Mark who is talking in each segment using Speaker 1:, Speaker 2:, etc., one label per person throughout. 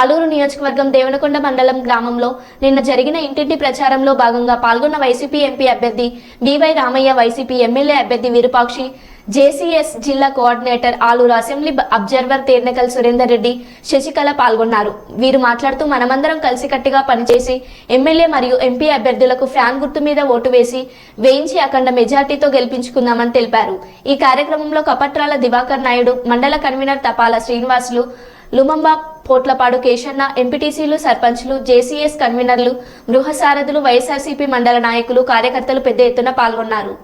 Speaker 1: ఆలూరు నియోజకవర్గం దేవనకొండ మండలం గ్రామంలో నిన్న జరిగిన ఇంటింటి ప్రచారంలో భాగంగా పాల్గొన్న వైసీపీ ఎంపీ అభ్యర్థి బివై రామయ్య వైసీపీ ఎమ్మెల్యే అభ్యర్థి విరూపాక్షి జేసీఎస్ జిల్లా coordinator Aluru assembly observer Ternakal Surender Reddy Sasikala పాల్గొన్నారు. వీరు మాట్లాడుతూ మనమందరం కలిసికట్టుగా పనిచేసి ఎమ్మెల్యే మరియు ఎంపీ అభ్యర్థులకు ఫ్యాన్ గుర్తు మీద ఓటు వేసి వేయించి అఖండ మెజార్టీతో గెలిపించుకుందామని తెలిపారు. ఈ కార్యక్రమంలో కపట్రాల దివాకర్ నాయుడు మండల కన్వీనర్ తపాల శ్రీనివాసులు లుమంబా పోట్లపాడు కేశన్న ఎంపీటీసీలు సర్పంచ్లు జేసీఎస్ కన్వీనర్లు గృహసారథులు వైఎస్ఆర్సీపీ మండల నాయకులు కార్యకర్తలు పెద్ద ఎత్తున పాల్గొన్నారు.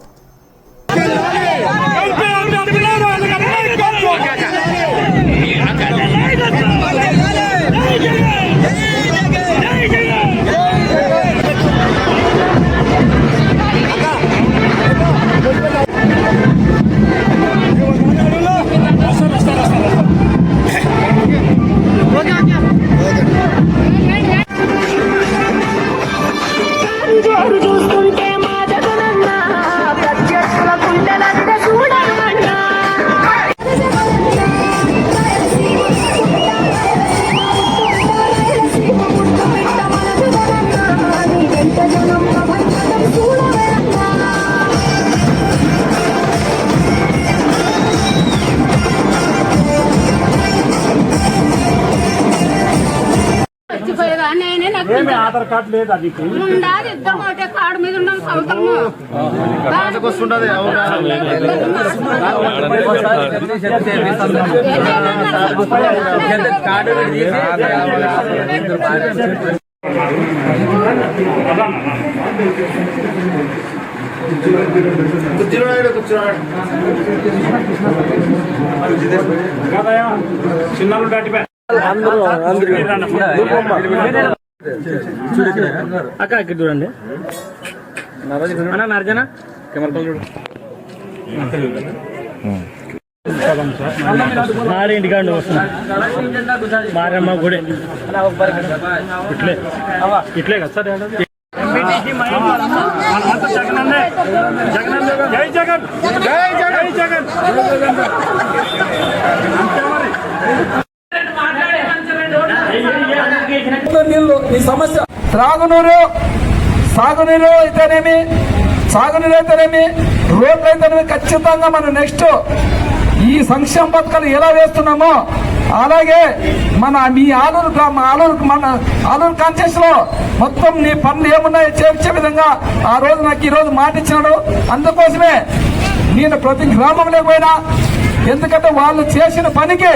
Speaker 2: ఏమి ఆధార్ కార్డు లేదా నీకు
Speaker 3: ఉండాలి ఇద్దరు ఒకటే కాడు మీద ఉన్నాం సౌతము
Speaker 4: వస్తుండదు కూర్చున్నాడు కూర్చున్నాడు
Speaker 2: కదయా చిన్నాళ్ళు దాటిపోయి అక్క ఇక్కడ చూడండి. అన్న నర్జన? కెమెరా చూడు. నాడు ఇంటికాండి వస్తున్నా. మారమ్మ గుడి. ఇట్లే. ఇట్లే కదా సార్ జై జగన్. జై జగన్. జై జగన్. అంతే మరి.
Speaker 5: నీళ్ళు ఈ సమస్య. త్రాగునీరు సాగునీరు అయితేనేమి సాగునీరు అయితేనేమి రోడ్లు అయితేనేమి ఖచ్చితంగా మనం నెక్స్ట్ ఈ సంక్షేమ పథకాలు ఎలా వేస్తున్నామో అలాగే మన మీ ఆలూరు మా ఆలూరు మన ఆలూరు కాన్షియస్లో మొత్తం నీ పనులు ఏమున్నాయో చేర్చే విధంగా ఆ రోజు నాకు ఈ రోజు మాట ఇచ్చినాడు. అందుకోసమే నేను ప్రతి గ్రామంలో పోయినా ఎందుకంటే వాళ్ళు చేసిన పనికి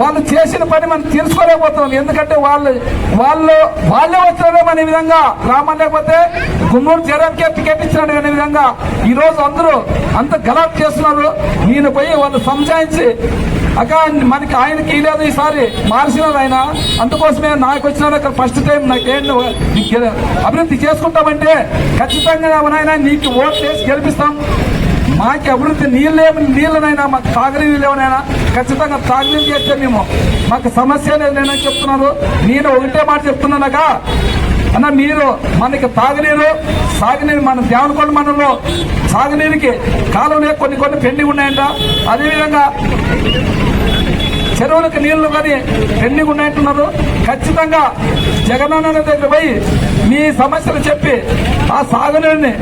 Speaker 5: వాళ్ళు చేసిన పని మనం తీర్చుకోలేకపోతున్నాం. ఎందుకంటే వాళ్ళు వాళ్ళు వాళ్ళే వస్తున్నారేమో అనే విధంగా గ్రామం లేకపోతే గుమ్మూరు జగన్కే టికెట్ ఇచ్చినాడు అనే విధంగా ఈ రోజు అందరూ అంత గలాట్ చేస్తున్నారు. నేను పోయి వాళ్ళు సంజాయించి అక్క మనకి ఆయనకి లేదు ఈసారి మార్చినారు ఆయన. అందుకోసమే నాకు వచ్చినాడు అక్కడ ఫస్ట్ టైం నాకేం అభివృద్ధి చేసుకుంటామంటే ఖచ్చితంగా నాయన నీకు ఓట్ చేసి గెలిపిస్తాం. మాకు అభివృద్ధి నీళ్ళు నీళ్ళనైనా మాకు తాగనీళ్ళు లేవనైనా ఖచ్చితంగా తాగనీళ్ళు చేస్తే మేము. మాకు సమస్య లేదు నేనని చెప్తున్నారు? నేను ఒకటే మాట చెప్తున్నానగా అన్న మీరు మనకి తాగనీరు సాగునీరు మన దేవనకొండ మండలంలో సాగునీరుకి కాలంలో కొన్ని కొన్ని పెండింగ్ ఉన్నాయంట. అదేవిధంగా చెరువులకు నీళ్ళు కానీ ఎన్ని ఉన్నాయంటున్నారు? ఖచ్చితంగా జగనన్న దగ్గర పోయి మీ సమస్యలు చెప్పి ఆ సాగునీరుని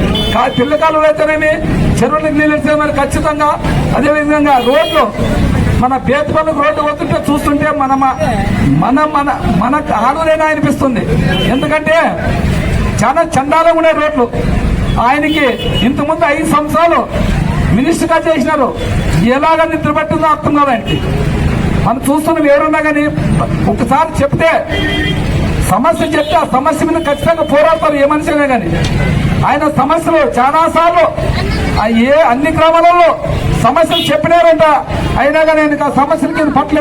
Speaker 5: పిల్లకాలు అయితేనేమి చెరువులకు నీళ్ళు ఇచ్చేమని ఖచ్చితంగా. అదేవిధంగా రోడ్లు మన బేతపల్లికి రోడ్డు వస్తుంటే చూస్తుంటే మన మన మన మనకు ఆడులేనా అనిపిస్తుంది. ఎందుకంటే చాలా చండాలంగా ఉన్నాయి రోడ్లు. ఆయనకి ఇంతకుముందు ఐదు సంవత్సరాలు మినిస్టర్గా చేసినారు. ఎలాగ నిద్ర పట్టిందో అర్థం కాదు ఆయనకి. మనం చూస్తున్నాం ఎవరున్నా కానీ ఒకసారి చెప్తే సమస్య చెప్తే ఆ సమస్య మీద ఖచ్చితంగా పోరాడతారు ఏ మనిషినే కానీ. ఆయన సమస్యలు చాలా సార్లు ఆ ఏ అన్ని గ్రామాలలో సమస్యలు చెప్పినారంట. అయినా కానీ ఆయనకు ఆ సమస్యలకి పట్ల